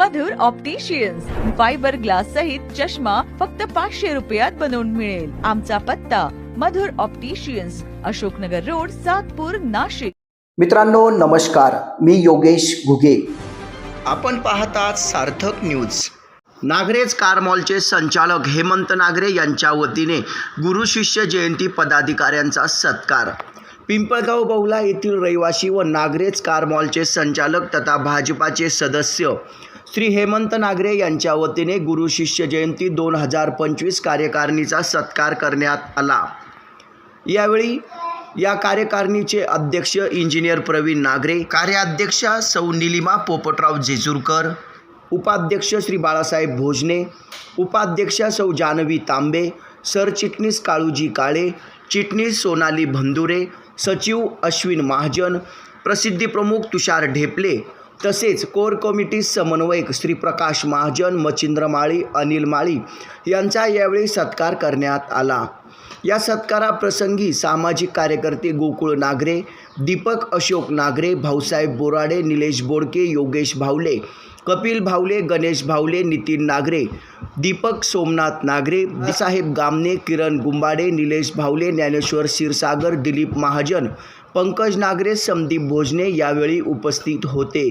मधुर opticians fibre glass सहित चष्मा फक्त पाचशे रुपयात बनवून मिळेल. आमचा पत्ता मधुर ऑप्टिशियन्स अशोकनगर रोड सातपूर नाशिक. मित्रांनो नमस्कार. मी योगेश घुगे. आपण पाहतात सार्थक न्यूज नागरेज कार मॉलचे संचालक हेमंत नागरे यांच्या वतीने गुरु शिष्य जयंती पदाधिकाऱ्यांचा सत्कार. पिंपळगाव बहुला येथील रहिवासी व नागरेज कार मॉलचे संचालक तथा भाजपाचे सदस्य श्री हेमंत नागरे यांच्या वतीने गुरु शिष्य जयंती दोन हजार पंचवीस कार्यकारिणीचा सत्कार करण्यात आला. यावेळी या कार्यकारिणीचे अध्यक्ष इंजिनियर प्रवीण नागरे कार्याध्यक्षा सौ निलिमा पोपटराव जेजूरकर उपाध्यक्ष श्री बाळासाहेब भोजने उपाध्यक्षा सौ जानवी तांबे सरचिटणीस काळूजी काळे चिटणीस सोनाली भंदुरे सचिव अश्विन महाजन प्रसिद्धीप्रमुख तुषार ढेपले तसेच कोर कमिटी समन्वयक श्री प्रकाश महाजन मच्छिंद्र माळी अनिल माळी यांचा यावेळी सत्कार करण्यात आला. या सत्काराप्रसंगी सामाजिक कार्यकर्ते गोकुळ नागरे दीपक अशोक नागरे भाऊसाहेब बोराडे निलेश बोडके योगेश भावले कपिल भावले गणेश भावले नितीन नागरे दीपक सोमनाथ नागरे साहेब गामने किरण गुंबाडे निलेश भावले ज्ञानेश्वर क्षीरसागर दिलीप महाजन पंकज नागरे संदीप भोजने यावेळी उपस्थित होते.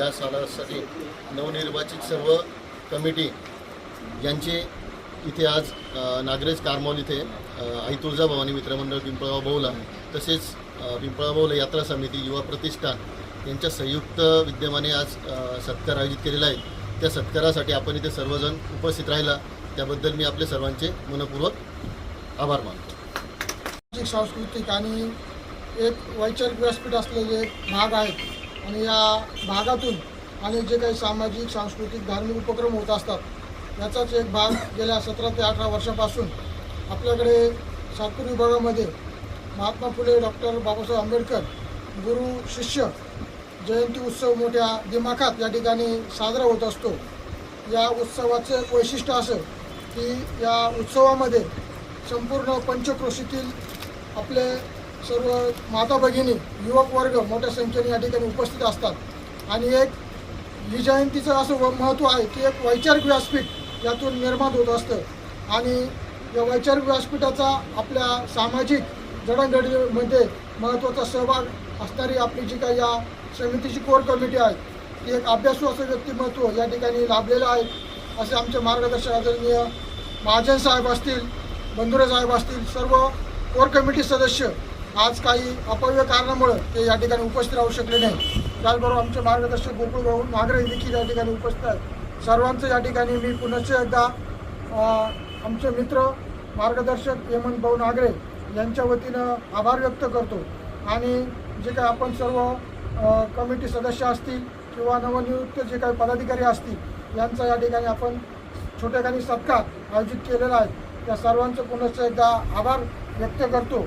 या सणासाठी नवनिर्वाचित सर्व कमिटी यांचे इथे आज नागरेज कारमॉल इथे आई तुळजाभवानी मित्रमंडळ पिंपळगाव बहुला तसेच पिंपळगाव बहुला यात्रा समिती युवा प्रतिष्ठान यांच्या संयुक्त विद्यमाने आज सत्कार आयोजित केलेला आहे. त्या सत्कारासाठी आपण इथे सर्वजण उपस्थित राहिला. त्याबद्दल मी आपले सर्वांचे मनपूर्वक आभार मानतो. सांस्कृतिक आणि एक वैचारिक व्यासपीठ असलेले एक भाग आहेत. आणि या भागातून अनेक जे काही सामाजिक सांस्कृतिक धार्मिक उपक्रम होत असतात याचाच एक भाग गेल्या सतरा ते अठरा वर्षापासून आपल्याकडे सातपूर विभागामध्ये महात्मा फुले डॉक्टर बाबासाहेब आंबेडकर गुरु शिष्य जयंती उत्सव मोठ्या दिमाखात या ठिकाणी साजरा होत असतो. या उत्सवाचं वैशिष्ट्य असं की या उत्सवामध्ये संपूर्ण पंचक्रोशीतील आपले सर्व माता भगिनी युवक वर्ग मोठ्या संख्येने या ठिकाणी उपस्थित असतात. आणि एक ही जयंतीचं असं व- महत्त्व आहे की एक वैचारिक व्यासपीठ यातून निर्माण होत असतं. आणि या वैचारिक व्यासपीठाचा आपल्या सामाजिक जडणघडीमध्ये महत्त्वाचा सहभाग असणारी आपली जी काही या समितीची कोर कमिटी आहे ती एक अभ्यासू असं व्यक्तिमत्व या ठिकाणी लाभलेलं आहे असे आमचे मार्गदर्शक आदरणीय महाजन साहेब असतील बंधुरे साहेब असतील सर्व कोर कमिटी सदस्य आज काही अपव्य कारणामुळे ते या ठिकाणी उपस्थित राहू शकले नाही. त्याचबरोबर आमचे मार्गदर्शक गोकुळ भाऊ नागरे देखील या ठिकाणी उपस्थित आहेत. सर्वांचं या ठिकाणी मी पुनश्च एकदा आमचे मित्र मार्गदर्शक हेमंत भाऊ नागरे यांच्या वतीनं आभार व्यक्त करतो. आणि जे काही आपण सर्व कमिटी सदस्य असतील किंवा नवनियुक्त जे काही पदाधिकारी असतील यांचा या ठिकाणी आपण छोटेखानी सत्कार आयोजित केलेला आहे. त्या सर्वांचं पुनश्च एकदा आभार व्यक्त करतो.